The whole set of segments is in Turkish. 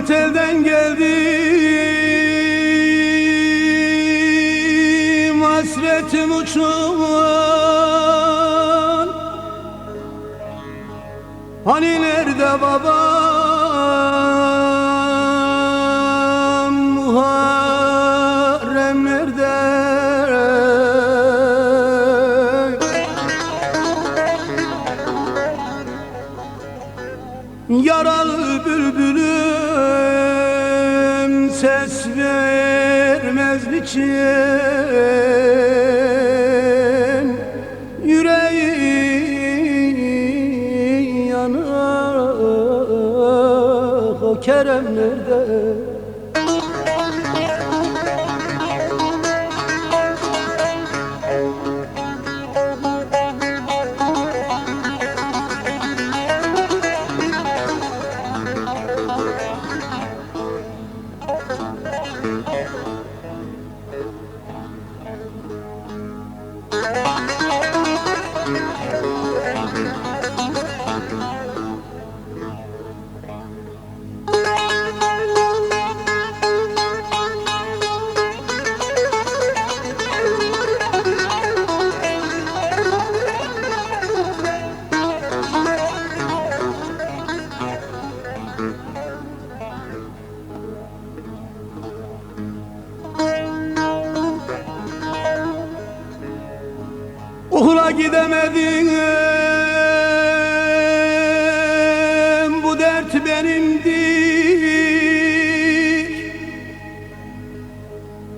Gurbet geldim Hasretim uçuman Hani nerede babam? Muharrem Yaralı bülbülüm ses vermez niçin Yüreği yanar o Kerem nerede? Okula gidemedim Bu dert benimdir.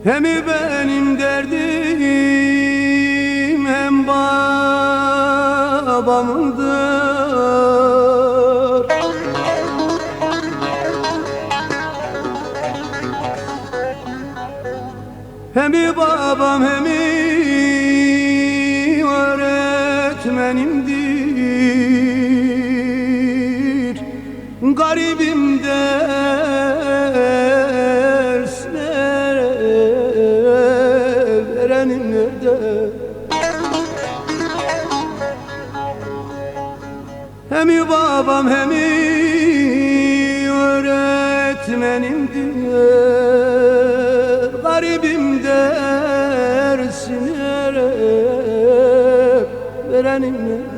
Hem benim derdim Hem babamındır. Hem babam hem öğretmenimdir Garibim dersler verenim nerede? Hem babam hem öğretmenimdir verenim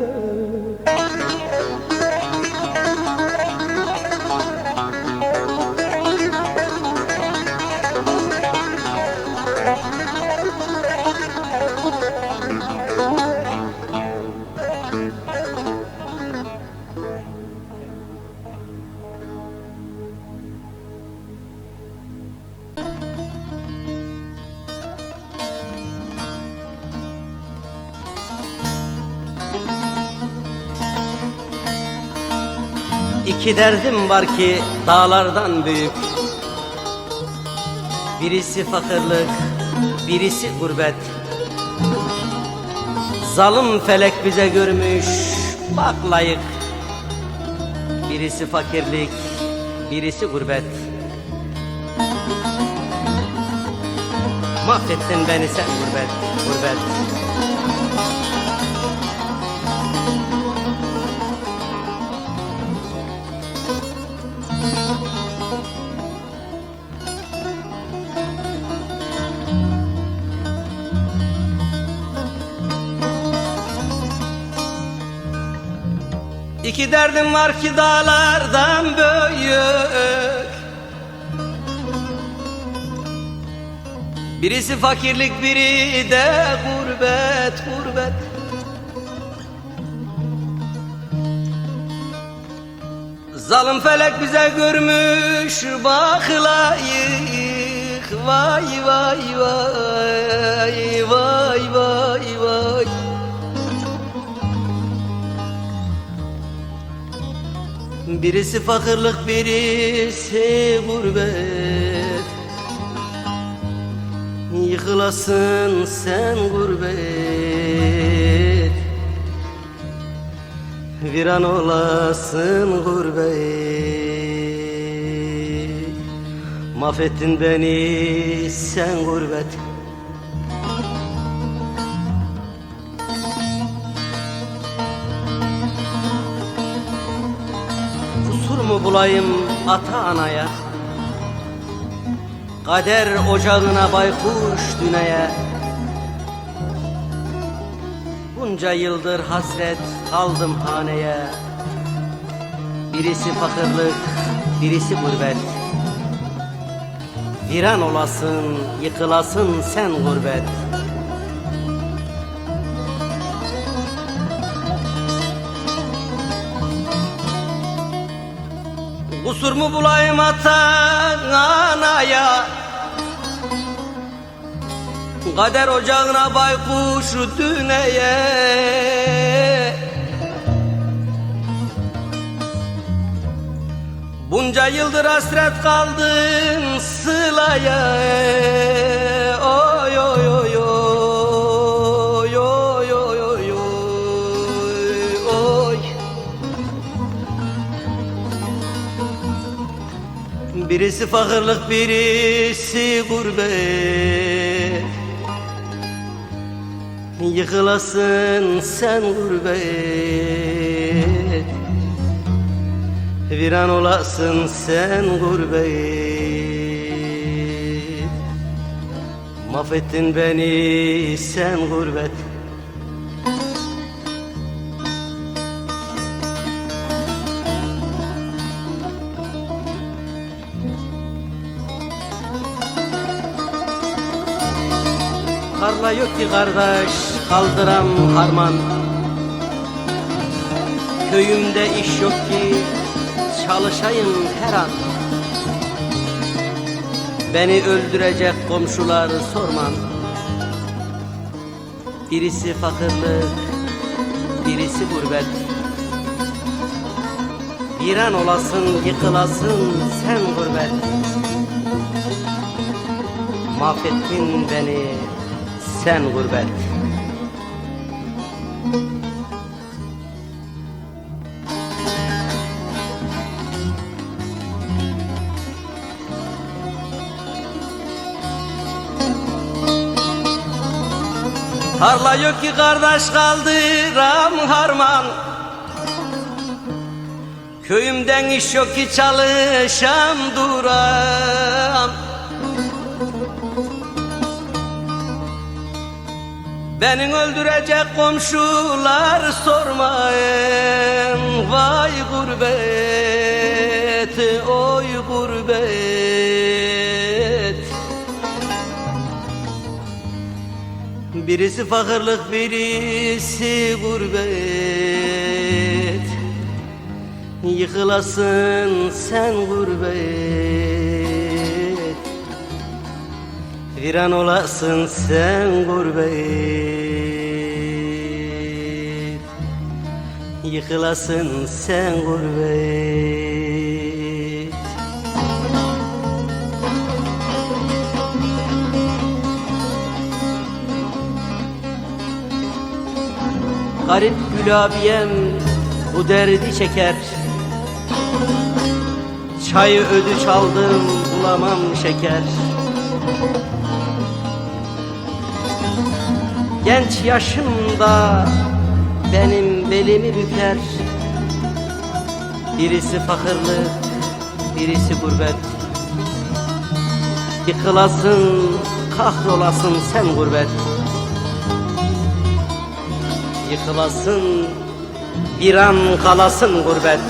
İki derdim var ki dağlardan büyük. Birisi fakirlik, birisi gurbet. Zalim felek bize görmüş, bak layık. Birisi fakirlik, birisi gurbet. Mahvettin beni sen gurbet, gurbet İki derdim var ki dağlardan büyük. Birisi fakirlik biri de gurbet gurbet. Zalim felek bize görmüş baklayık. Vay vay vay vay vay vay Birisi fakirlik birisi gurbet. Yıkılasın sen gurbet. Viran olasın gurbet. Mahvettin beni sen gurbet bulayım ata anaya Kader ocağına baykuş düneye. Bunca yıldır hasret kaldım haneye. Birisi fakirlik, birisi gurbet. Viran olasın, yıkılasın sen gurbet Kusur mu bulayım atan anaya. Kader ocağına baykuş düneye. Bunca yıldır hasret kaldın sılaya Birisi fakirlik birisi gurbet. Yıkılasın sen gurbet. Viran olasın sen gurbet. Mahvettin beni sen gurbet Karla yok ki kardeş kaldıram harman. Köyümde iş yok ki çalışayım her an. Beni öldürecek komşular sorman. Birisi fakirlik, birisi gurbet. Bir an olasın, yıkılasın sen gurbet. Mahvettin beni sen gurbet. Tarla yok ki kardeş kaldıram harman. Köyümden iş yok ki çalışam duram Beni öldürecek komşular sormayın. Vay gurbet, oy gurbet. Birisi fakirlik, birisi gurbet. Yıkılasın sen gurbet Viran olasın sen gurbet. Yıkılasın sen gurbet. Garip gül abiyem bu derdi çeker. Çayı ödü çaldım bulamam şeker Genç yaşımda benim belimi büker. Birisi fakirlik, birisi gurbet. Yıkılasın, kahrolasın sen gurbet. Yıkılasın, bir an kalasın gurbet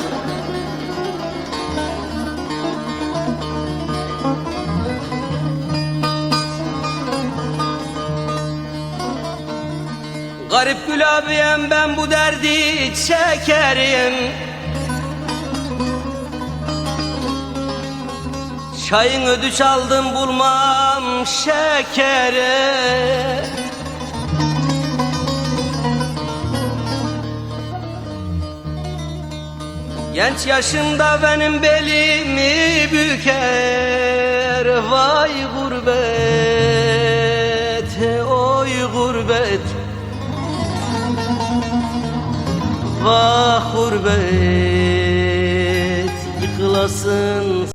Garip gül abiyem ben bu derdi çekerim. Çayın ödü çaldım bulmam şekeri. Genç yaşımda benim belimi büker Vay gurbet, Vah gurbet yıkılasın